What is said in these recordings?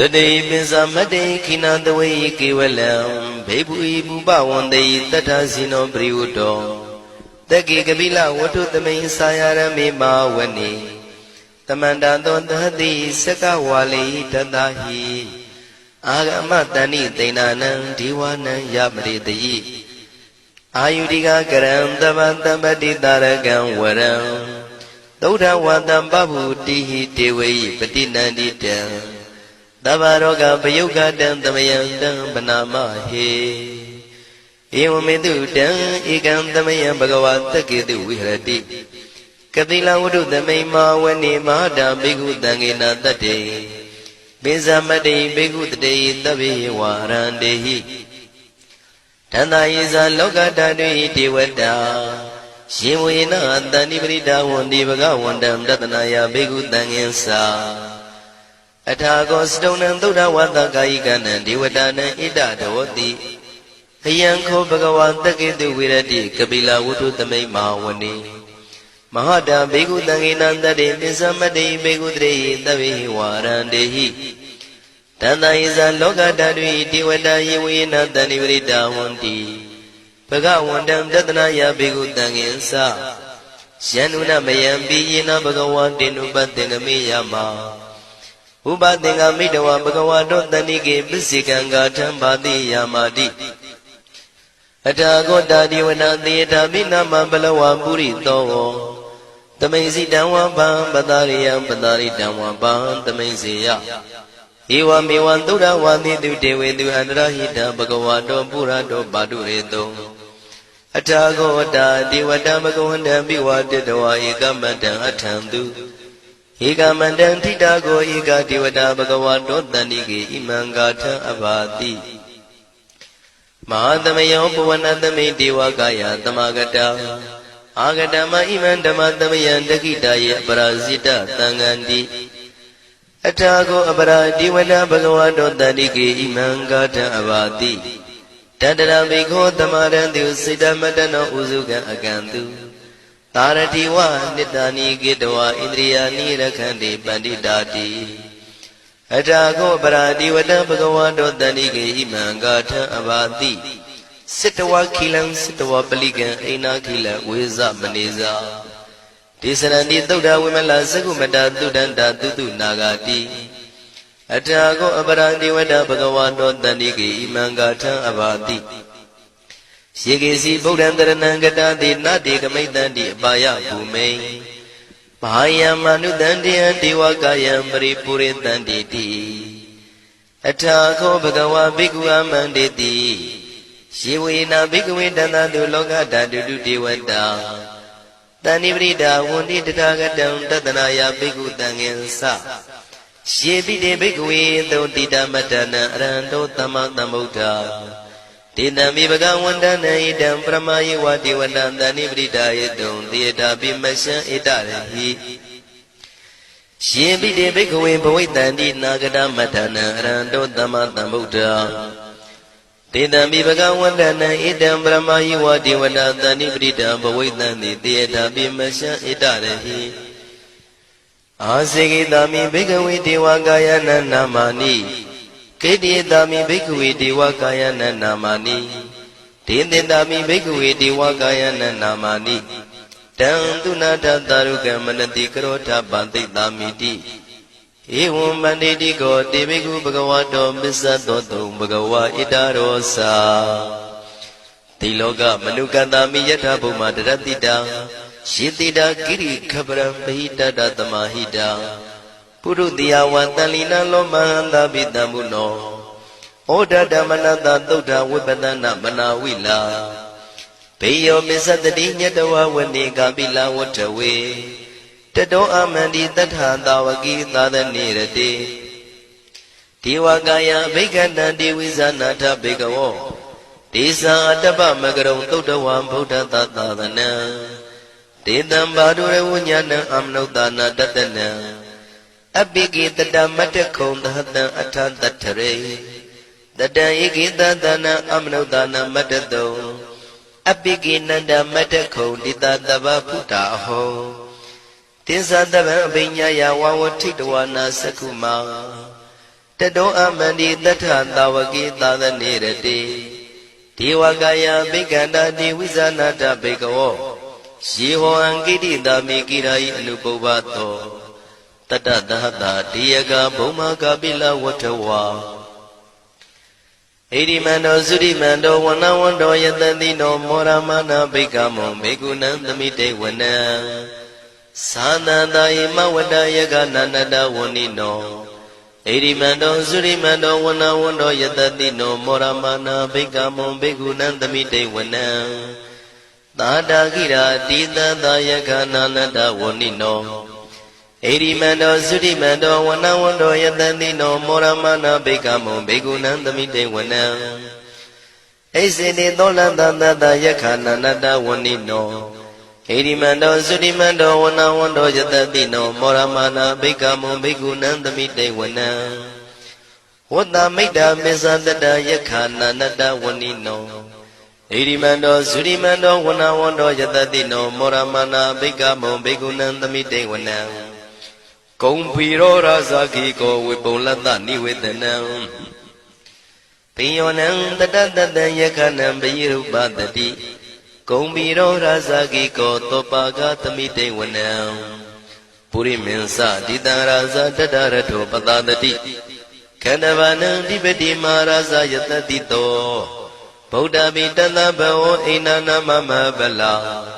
တတိပင်စမတ္တိခိနာတဝေကေဝလံဘေဘူဤဘူပဝန္တေတတ္ထဇိနောပရိဝတ္တောတက္ကေကပိလဝတ္ထုသမိန်စာယရမေမာဝနေတမန္တသောသတိစကဝါလိတတဟိအာဂမတဏိသိဏနံဒီဝနံယမရိတယိအာယုတိကကရံတပတပတိတာရကံဝရံသုဒ္ဓဝတံပဗုတိဟိတေဝေယိပတိနန္တိတံ သဗ္ဗရောဂပယုတ်ကတံသမယံတံပနာမဟေဧဝမေတုတံဧကံသမယံဘဂဝါတက္ကေတုဝိဟရတိကတိလဝတ္ထုသမိန်မာဝနေမဟာတာဘိက္ခုတံငေနတတ္တေပိဇမတ္တိဘိက္ခုတတေသဗ္ဗေဝါရန္တေဟိတန္တာယေဇာလောကဓာတုဟိဒေဝတာရှင်ဝေနတန္တိပရိဒါဝန္တိဘဂဝန္တံတတနာယဘိက္ခုတံငင်္စာ အထာကောစတုံနံသုဒ္ဓဝါဒကာယိကနံဒေဝတာနံဣဒတဝတိအယံခောဘဂဝါတက္ကေတုဝိရတိကပိလဝတ္ထုသမိတ်မာဝနေမဟာတာဘေကုတံငေနံတတေပစ္စမတ္တိဘေကုတရေသဗ္ဗေဝါရန္တေဟိတန္တယဇာလောကဓာတုဤဒေဝတာယေဝေနတန္တိပရိတာဝန္တိဘဂဝန္တံတတနာယဘေကုတံငင်္စာယန္နုနမယံပိယေနဘဂဝါတေနုပတ္တေနမေယမ ဥပသင်္ကမိတဝဘဂဝါတောတဏိကေပစ္စေကံဂါထံဘာတိယာမာတိအထာဂောတာဒီဝနာသေတာမိနာမဘလဝပုရိသောသမိန်စီတံဝပံပတာရိယံပတာရိတံဝပံသမိန်စေယဧဝမေဝံသုဒ္ဓဝါတိတုတေဝေတုအန္တရဟိတဘဂဝါတောပုရတောပါတုရေတောအထာဂောတာဒီဝတံဘဂဝန္တံပိဝတတဝါဧကမတံအထံတု ဧကမတံထိတာကိုဧကဒေဝတာဘဂဝါတောတန္တိကေဣမံဂါထံအဘာတိမဟာသမယောပဝနသမိဒေဝကာယသမဂတအာဂတမဣမံဓမ္မသမယံတခိတယေအပရာဇိတသံဃန္တိအထာကိုအပရာဒီဝနဘဂဝါတောတန္တိကေဣမံဂါထံအဘာတိတတရဘိခောသမရံတုစိတမတနောဥစုကံအကံတု သာရတိဝနိတ္တာနိကေတဝဣန္ဒြိယာနိရခန္တိပန္တိတာတိအထာကောပရာတိဝတံဘဂဝါတောတန္တိကေဣမံဂါထံအဘာတိစိတဝခိလံစိတဝပလိကံအိနာခိလဝေဇမနေဇာဒေသရဏတိသုဒ္ဓဝိမလသကုမတသုဒ္ဒန္တာသုတုနာဂာတိအထာကောအပရာတိဝတဘဂဝါတောတန္တိကေဣမံဂါထံအဘာတိ ယေကေစီဗုဒ္ဓံတရဏံကတာတိနတေကမိတ္တန္တိအပါယဘူမိန်ဘာယံမနုတန္တိယဒေဝကာယံပရိပုရိတန္တိတိအထာခောဘဂဝါဘိက္ခုအမန္တေတိယေဝေနာဘိက္ခဝေတန္တတုလောကဓာတုတုဒေဝတာတဏိပရိဒါဝန္တိတထာဂတံတတနာယဘိက္ခုတံငင်္စယေပိတေဘိက္ခဝေသုတိတမတ္တနံအရဟံတောသမ္မာသမ္ဗုဒ္ဓ တေတံမိဘဂဝန္တနံဣတံပရမယေဝတိဝတံတဏိပရိဒါယေတုံသေတာပိမရှံဣတရဟိယေပိတေဘိက္ခဝေဘဝိတန္တိနာဂတမတ္တနံအရဟံတောသမ္မာသမ္ဗုဒ္ဓတေတံမိဘဂဝန္တနံဣတံပရမယေဝတိဝတံတဏိပရိဒါဘဝိတန္တိသေတာပိမရှံဣတရဟိအာစေကိတာမိဘိကဝေဒေဝကာယနနာမာနိ ကေတိတာမိဘိကဝေဒေဝကာယနနာမာနိဒေသင်တာမိဘိကဝေဒေဝကာယနနာမာနိတံသူနာတတာရုကမနတိကရောထပတိတာမိတိဧဝံမန္တိတိကောတေဘိကုဘဂဝါတောမစ္ဆသောတုံဘဂဝါဣတရောစာတိလောကမနုကတမိယထာဘုံမာတရတိတံယေတိတာကိရိခပရံပဟိတတသမာဟိတာ ပုရုတိယဝံတန်လီနံလောမဟန္တာပိတံမုနောဩဒဓမ္မနတသုဒ္ဓဝိပဒနာမနာဝိလာဘေယောမစ္စတတိညတဝဝနေကာပိလဝတ္ထဝေတတောအမန္တိတထသာဝကိသာသနေရတိဒေဝကာယဘိက္ခတံဒေဝိဇာနာထဘေကဝောဒေသံအတ္တပမကရုံသုဒ္ဓဝံဗုဒ္ဓသာသနံတေတံဘာဒုရဝဉာဏံအမနုဿာနာတတနံ အပိကိတတမတ္တခုံသဟတံအထတတ္ထရေတတံဧကိတသနံအမနုဿာနာမတ္တတုံအပိကိနန္ဒမတ္တခုံတိတတဗ္ဗဖုတာဟောသစ္စာတဗံအပိညာယဝဝထိတဝနာသကုမာတတောအမန္တိတထသာဝကေသာသနေရတေဒေဝကာယဘိက္ခန္တာတိဝိဇာနာတဘေကဝောယေဟောအံကိတိတာမေကိရာယအနုပုဗ္ဗသော တတ္တသဟတာဒီယကဘုံမကပိလဝတ္ထဝါဣရိမန္တောသုရိမန္တောဝနဝန္တောယတတိနောမောရမနာဘိက္ခမောဘေကုဏံသမိတေဝနံသာသန္တာယမဝတ္တယကနန္တတဝဏိနောဣရိမန္တောသုရိမန္တောဝနဝန္တောယတတိနောမောရမနာဘိက္ခမောဘေကုဏံသမိတေဝနံသာတာကိရာတိတသာယကနာနတဝဏိနော ဣရိမန္တောသုရိမန္တောဝနဝန္တောယတတိနောမောရမနာဘိက္ခမောဘေကုဏံသမိတေဝနံဣစေတိသောလန္တသတ္တယခာနန္တဝဏိနောဣရိမန္တောသုရိမန္တောဝနဝန္တောယတတိနောမောရမနာဘိက္ခမောဘေကုဏံသမိတေဝနံဝတ္တမိတ္တာမေဇတတယခာနန္တဝဏိနောဣရိမန္တောသုရိမန္တောဝနဝန္တောယတတိနောမောရမနာဘိက္ခမောဘေကုဏံသမိတေဝနံ ကုံဖီရောရာဇာခိကောဝေပုံလတ္တနိဝေဒနံပိယောနံတတတတံယခနံပိရုပတတိဂုံဘီရောရာဇာကိကောသောပါကသမိတေဝနံပုရိမင်းစဒိတံရာဇာတတရထောပတတတိခန္ဓဗာနံဓိပတိမာရာဇာယတတိတောဗုဒ္ဓဘိတသဘဝအိနာနာမမဗလာ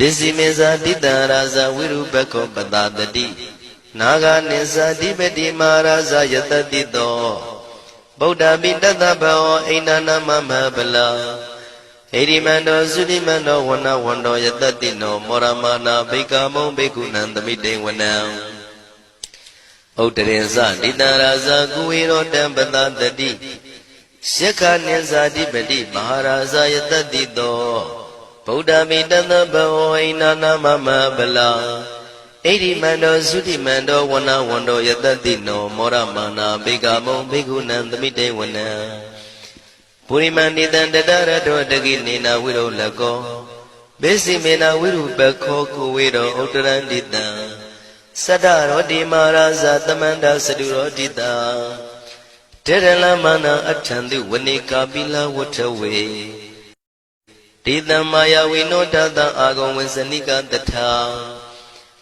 ပစ္စည်းမေဇာတိတံရာဇဝိရုပခောပတတတိနာဂနိသဓိပတိမဟာရာဇယတတိတောဗုဒ္ဓပိတသဘဝအိန္ဒနာမမဗလံဣရိမန္တောသုတိမန္တောဝနဝန္တောယတတိနောမောရမနာဘိကမောဘိက္ခုနံသမိတေဝနံဥတ္တရေဇဒိတံရာဇကုဝေရောတံပတတတိယက္ခနိဇာတိပတိမဟာရာဇယတတိတော ဗုဒ္ဓမိတသဘဝိနာနာမမဗလာဣရိမန္တောသုတိမန္တောဝနဝန္တောယတတိနောမောရမနာဘိကမောဘိက္ခုနံသမိတေဝနံပုရိမဏိတံတတရတောတကိနေနာဝိရောလကောဘေစီမေနာဝိရုပခောကိုဝေရောဥတရန္တိတံသတ္တရောတိမာရာဇသမန္တစတုရောတိတာတေရလမနာအထံတိဝနေကာပိလဝထဝေ ဒေတံမာယဝိနောတတံအာဂုံဝေစနိကတထာ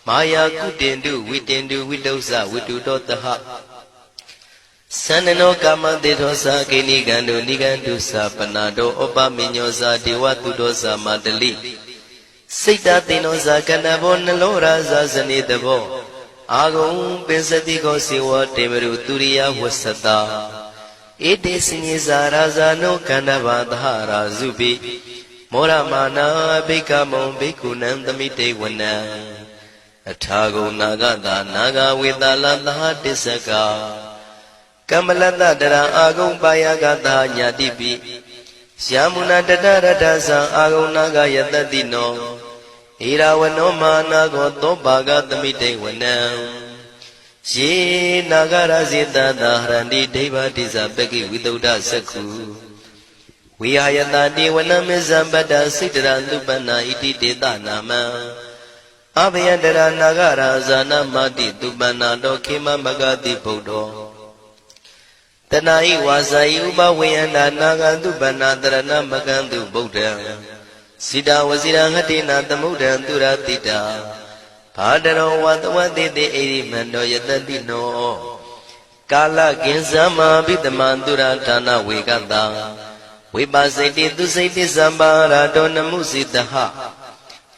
မာယာကုတင်တုဝိတင်တုဝိတုဇဝိတုတောတဟသန္နနောကာမတေသောသာကိနိကံတုနိကံတုသာပနာတောဩပမညောသာဒေဝတုတောသာမတလိစိတ်တသိနောသာကဏဘောနှလောရာသာဇနေတဘောအာဂုံပင်စတိကောစေဝတေမရုသူရိယဝဆတာဧတေစညေသာရာဇာနောကန္တဘာသဟရာဇုပိ မောရမာနာဘိကမောဘိက္ခုနံသမိတေဝနံအထာဂုံနာဂတာနာဂဝေတလသဟတစ္စကာကမ္မလတ္တတရအာဂုံပါယကတာညာတိပိယာမုနာတတရတသံအာဂုံနာဂယတတိနောဣရာဝနောမာနာကောသောပါကသမိတေဝနံယေနာဂရဇေတတာဟရန္တိဒိဗ္ဗတိဇပကိဝိတုဒ္ဓသက္ခု ဝိဟာယတတိဝနမေဇံပတ္တစိတ္တရသုပနာဣတိတေတနာမံအဘယတရနာဂရာဇာနာမတိသုပနာတောခေမမဂတိဗုဒ္ဓောတဏှာဤဝါစာဤဥပဝေယန္တာနာဂတုပနာတရဏမကံတုဗုဒ္ဓံစိတဝစီရဟတိနာသမုဒ္ဒံသူရတိတာဘာတရောဝတဝတိတိဣရိမန္တောယတတိနော ကာလကင်သမ္မာဘိတမံသူရဌာနဝေကတံ ဝိပါစိတိသူစိတိသံပါရာတောနမှုစိတဟ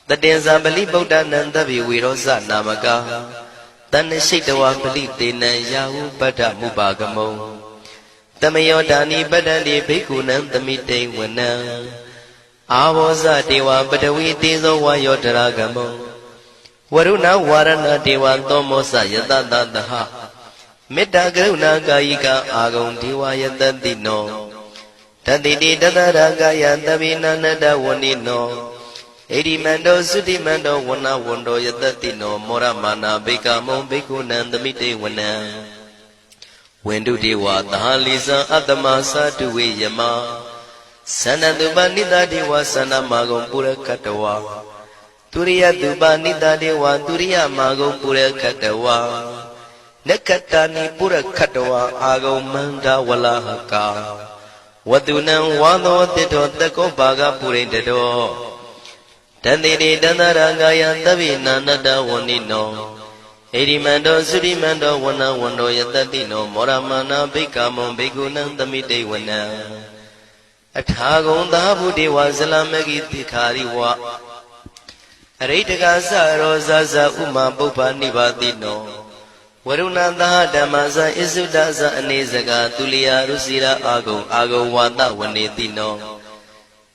တတေဇာပလိဗုဒ္ဓနံတဗ္ဗေဝေရောဇနာမကတဏ္ဍရှိတဝပလိတေနံယာဟုပတ္ထမုပါကမုံတမယောဒာနိပတ္တန္တိဘိက္ခုနံသမိတိဝနံအာဘောဇတေဝပတဝီတေဇောဝါယောတရာဂမောဝရုဏဝါရဏတေဝသောမောစယတတတဟမေတ္တာကရုဏာကာယိကအာဂုံဒေဝယတတိနော တတိတိတတရာကာယသဗိနနတဝဏိနောဣတိမန္တောသုတိမန္တောဝဏဝန္တောယတတိနောမောရမာနာဘေကမုံဘေကုဏံသမိတေဝနံဝန္တုတေဝသဟာလီဇံအတ္တမသာတုဝေယမသန္တတုပနိတတေဝသန္တမာကုံပုရကတဝါသူရိယတုပနိတတေဝသူရိယမာကုံပုရကတဝါနက္ခတနိပုရကတဝါအာဂုံမန္တဝလဟကာ ဝတုနံဝါသောတိတောတကောဘာဂပုရိတတောတန်တိတိတန္တရာကာယသဗ္ဗိနာနတဝဏိနောဣရိမန္တောသုရိမန္တောဝနဝန္တောယတတိနောမောရမနာဘိက္ခမောဘိက္ခုနံသမိတေဝနံအထာဂုံသာဗုဒေဝဇလမဂိတိခာရိဝအရိတကသရောဇဇဥမာပုပ္ပနိဗ္ဗာတိနော ဝရုဏသဟဓမ္မဇဣစုဒဇအနေစကသူလျာရုစီရာအာဂုံအာဂုံဝါဒဝနေတိနော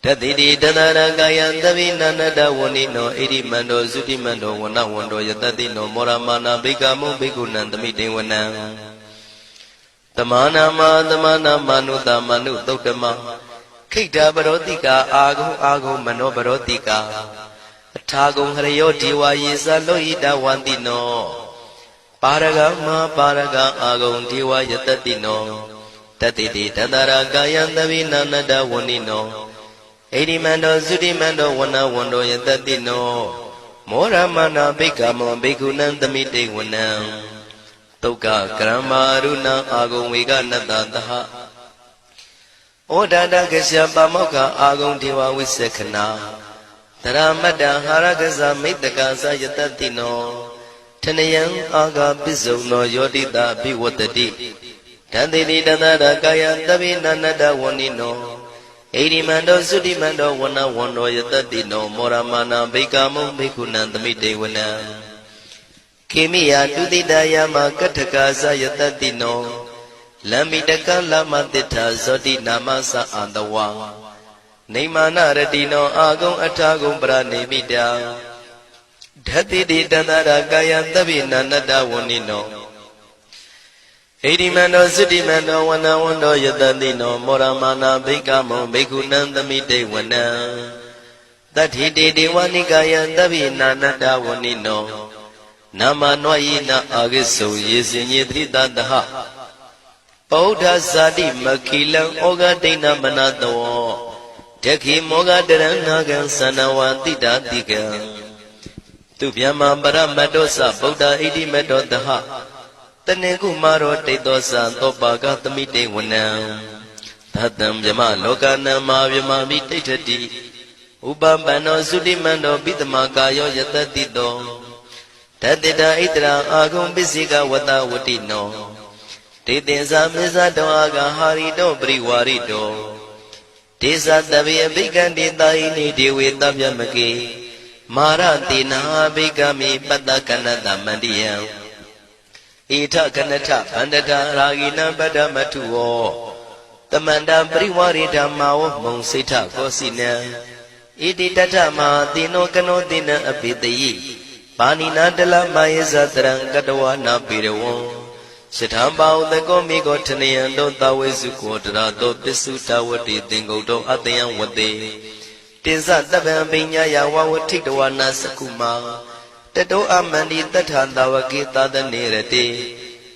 တတိတိတတရကာယံသဗ္ဗိနန္တဝဏိနောဣရိမန္တောသုတိမန္တောဝနဝန္တောယတတိနောမောရမာနာဘိကမုဘိကုဏံသမိတေဝနံတမနာမတမနာမနုတမနုသုတ်တမခိတ္တပရောတိကာအာဂုံအာဂုံမနောပရောတိကာအထာဂုံဟရယောဒေဝယေသလောဟိတဝန္တိနော ပါရဂမပါရဂအာဂုံဒေဝယတတိနောတတိတိတတရာကာယံသဗ္ဗိနာနတဝဏိနောဣရိမန္တောသုတိမန္တောဝနဝန္တောယတတိနောမောရမနာဘိက္ခမောဘိက္ခုနံသမိတေဝနံဒုက္ခကရမအရုဏအာဂုံဝေကနတ္တသဟဩဒန္တကစ္စပါမောက္ခအာဂုံဒေဝဝိသခနာတရမတ္တဟာရကဇမိတ္တကသယတတိနော ထနယံအာဂပစ္စုံနောယောတိတာဘိဝတ္တိတန်တိတိတသရကာယသဗ္ဗိနန္တဝဏိနောဣရိမန္တောသုတိမန္တောဝနဝန္တောယတတိနောမောရမာနာဘိကာမုံဘိက္ခုနံသမိတေဝနံခေမိယတုတိတယမကထကာသယတတိနောလမ္မိတကလမတိထာဇောတိနာမသအန္တဝါနေမာနရတိနောအာဂုံအထာဂုံပရနေမိတာ ဓတ္တိတိတန္တရာကာယသဗ္ဗိနန္တဝဏိနောဣတိမန္တောသုတိမန္တောဝနဝန္တောယတတိနောမောရမာနာဘိကမောဘိက္ခုနံသမိတေဝနံတတိတေဒေဝနိကာယသဗ္ဗိနာနတဝဏိနောနာမနောယိနအာဂိစုံယေစင်ညေတိတတဟဗုဒ္ဓဇာတိမခိလံဩဃဒိဏမနတောတခိမောဃတရဏဂံသနဝတိတာတိကံ သူဗျမပရမတ္တောသဗုဒ္ဓဣတိမတ္တောတဟတနေကုမာရောတိတ်သောသံသောပါကသမိတေဝနံသတ္တံဗျမလောကနံမာဗျမမိတိဋ္ဌတိဥပပန္နောသုတိမန္တောပိတမကာယောယတတိတောတတ္တတာဣတရာအာဂုံပစ္စိကဝတဝတိနောတေတင်္စာမေဇတောအာဂဟာရိတောပရိဝါရိတောဒေသတဗေအဘိကံတေတာဟိနိဒေဝေတဗျမကေ မာရတိနာဘိကမိပတ္တကနတမန္တိယံဣထကနထဗန္တတာရာဂိနံပတ္တမထုဝောတမန္တပရိဝရိဓမ္မာဝမုံစိဋ္ဌကောစီနံဣတိတထမတိနောကနောတိနံအပိတယိပါဏိနာတလမယေဇတရံကတဝနာပိရဝံယထာပါဥတကောမိကောထနယံတောတဝေစုကောတရာတောပစ္စုတဝတိသင်္ကုတ်တောအတယံဝတေ တင်္စတပံပိညာယဝဝထိတဝနာစကုမာတတောအမန္တိတထာတဝကေသတနေရတိ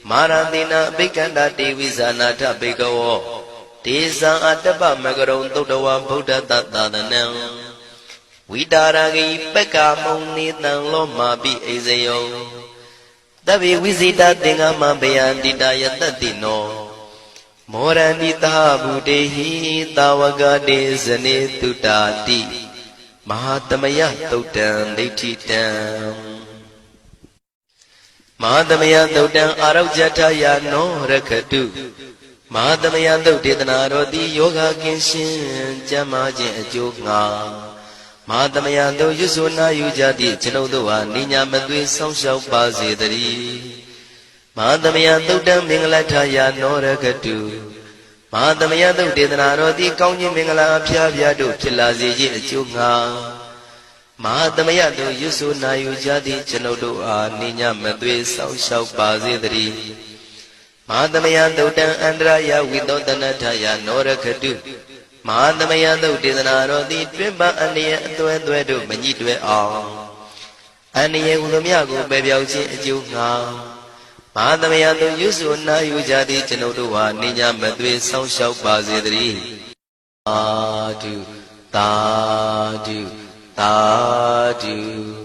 မာရတိနာအဘိကန္တာတေဝိဇာနာထဘေကဝောဒေဇံအတ္တပမကရုံသုတ်တဝဗုဒ္ဓတသာသနံဝိတာရဂိပက္ကာမုံနေတံလောမာပိအိဇယောတဗေဝိဇိတသင်္ကမဘယန္တိတယတတိနော မောရဏိသာဗုတေဟိတာဝကတေဇနေတုတာတိမဟာတမယသုတ်တံဒိဋ္ဌိတံမဟာတမယသုတ်တံအာရုဇထယာနောရခတုမဟာတမယသုတ်ဒေသနာတော်သည်ယောဂကင်းရှင်ကျမ်းမာခြင်းအကျိုးငှာမဟာတမယသုတ်ရွစွနာယူကြသည့်ကျွန်ုပ်တို့ဟာနိညာမသွေဆောင်းလျှောက်ပါစေတည်း မဟာသမယသုတ်တံမင်္ဂလထာယာနောရကတုမဟာသမယသုတ်ဒေသနာတော်သည်ကောင်းခြင်းမင်္ဂလာအဖျားဖျားတို့ဖြစ်လာစေခြင်းအကျိုးငါမဟာသမယတို့ရွတ်ဆိုနာယူကြသည့်ကျွန်ုပ်တို့အားနိညမသွေးဆောက်ရှောက်ပါစေတည်းမဟာသမယသုတ်တံအန္တရာယဝိသောတနထာယာနောရကတုမဟာသမယသုတ်ဒေသနာတော်သည်တွင်ပအန္တရာယ်အသွဲသွဲတို့မညှိတွဲအောင်အန္တရာယ်ဟူသည်မြကိုပယ်ပြောင်းခြင်းအကျိုးငါ မာသမယသူယုစုနာယူကြသည်ကျွန်ုပ်တို့ဟာနေညာမသွေးဆောင်းလျှောက်ပါစေတည်းအာတုတာတုတာတု